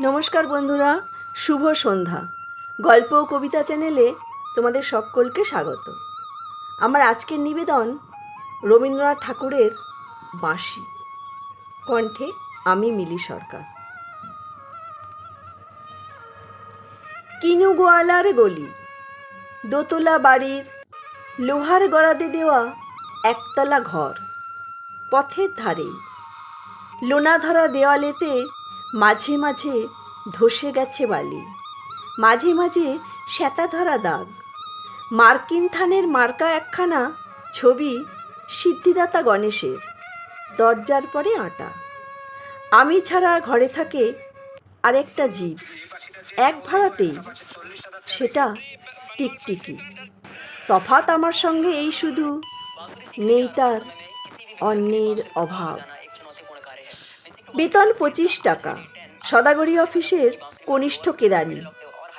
নমস্কার বন্ধুরা, শুভ সন্ধ্যা। গল্প ও কবিতা চ্যানেলে তোমাদের সকলকে স্বাগত। আমার আজকের নিবেদন রবীন্দ্রনাথ ঠাকুরের বাঁশি। কণ্ঠে আমি মিলি সরকার। কিনু গোয়ালার গলি, দোতলা বাড়ির লোহার গড়াদে দেওয়া একতলা ঘর, পথের ধারে লোনাধরা দেওয়ালেতে মাঝে মাঝে ধসে গেছে বালি, মাঝে মাঝে শ্যাতা ধরা দাগ। মার্কিন থানের মার্কা একখানা ছবি সিদ্ধিদাতা গণেশের, দরজার পরে আটা। আমি ছাড়া ঘরে থাকে আরেকটা জীব, এক ভাড়াতেই সেটা টিকটিকি। তফাৎ আমার সঙ্গে এই শুধু নেই তার অন্যের অভাব। বেতন পঁচিশ টাকা। সদাগরি অফিসের কনিষ্ঠ কেরানি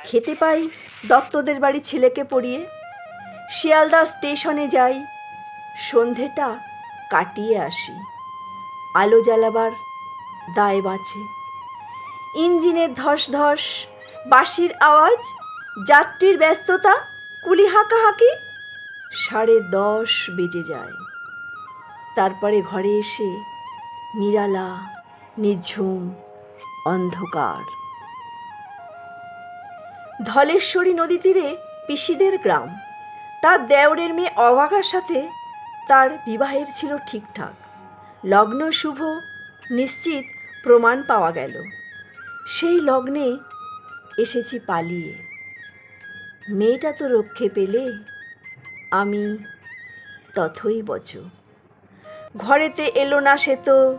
খেতে পাই দত্তদের বাড়ি ছেলেকে পড়িয়ে। শিয়ালদা স্টেশনে যাই, সন্ধেটা কাটিয়ে আসি। আলো জ্বালাবার দায় বাঁচে। ইঞ্জিনের ধস ধস বাঁশির আওয়াজ, যাত্রীর ব্যস্ততা, কুলি হাঁকাহাঁকি, সাড়ে দশ বেজে যায়। তারপরে ঘরে এসে নিরালা নিঝুম, অন্ধকার। ধলেশ্বরী নদী তীরে পিসিদের গ্রাম। তার দেওরের মেয়ে অবাকার সাথে তার বিবাহের ছিল ঠিকঠাক। লগ্ন শুভ, নিশ্চিত প্রমাণ পাওয়া গেল। সেই লগ্নে এসেছি পালিয়ে। মেয়েটা তো রক্ষে পেলে আমি তথই বচ ঘরেতে এলো না সে তো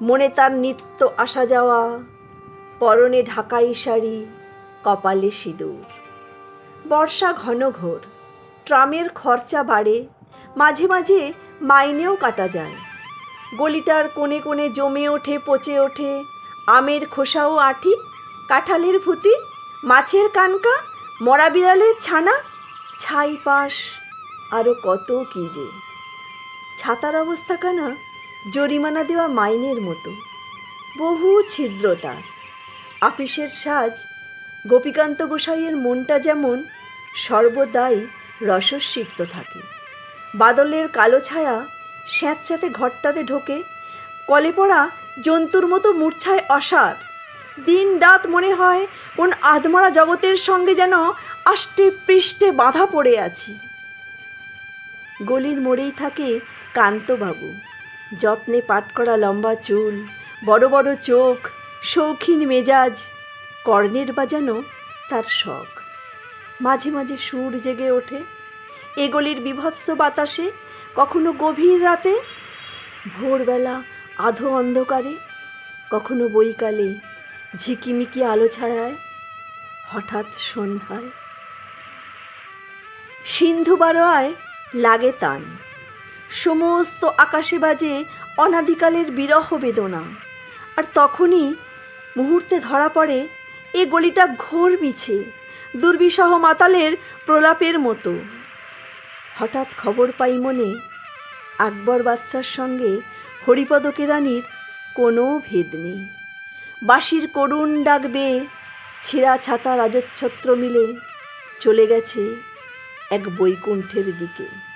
মনে তার নিত্য আসা যাওয়া, পরনে ঢাকাই শাড়ি কপালে সিঁদুর। বর্ষা ঘন ঘোর, ট্রামের খরচা বাড়ে, মাঝে মাঝে মাইনেও কাটা যায়। গলিটার কোণে কোণে জমে ওঠে, পচে ওঠে, আমের খোসাও আঠি, কাঁঠালের ভুতি, মাছের কানকা, মরা বিড়ালের ছানা, ছাই পাশ আরও কত কী যে। ছাতার অবস্থা কানা জরিমানা দেওয়া মাইনের মতো। বহু ছিদ্র তার। আপিসের সাজ, গোপীকান্ত গোসাইয়ের মনটা যেমন সর্বদাই রসস্বিপ্ত থাকে। বাদলের কালো ছায়া স্যাঁতস্যাঁতে ঘরটাতে ঢোকে, কলে পড়া জন্তুর মতো মূর্ছায় অসার। দিন রাত মনে হয় কোন আধমরা জগতের সঙ্গে যেন আষ্টে পৃষ্ঠে বাঁধা পড়ে আছি। গলির মোড়েই থাকে কান্তবাবু। যত্নে পাট করা লম্বা চুল, বড় বড় চোখ, শৌখিন মেজাজ, কর্ণের বাজানো তার শখ। মাঝে মাঝে সুর জেগে ওঠে। এ গলির বিভৎস বাতাসে কখনো গভীর রাতে, ভোরবেলা আধো অন্ধকারে, কখনো বৈকালে ঝিকিমিকি আলো ছায়ায়, হঠাৎ সন্ধ্যায়। সিন্ধু বারোয়ায় লাগে তান। সমস্ত আকাশে বাজে অনাদিকালের বিরহ বেদনা। আর তখনই মুহূর্তে ধরা পড়ে এ গলিটা ঘোর মিছে দুর্বিসহ মাতালের প্রলাপের মতো। হঠাৎ খবর পাই মনে আকবর বাদশার সঙ্গে হরিপদ কেরানির কোনো ভেদ নেই। বাঁশির করুণ ডাকবে ছেঁড়া ছাতা রাজচ্ছত্র মিলে চলে গেছে এক বৈকুণ্ঠের দিকে।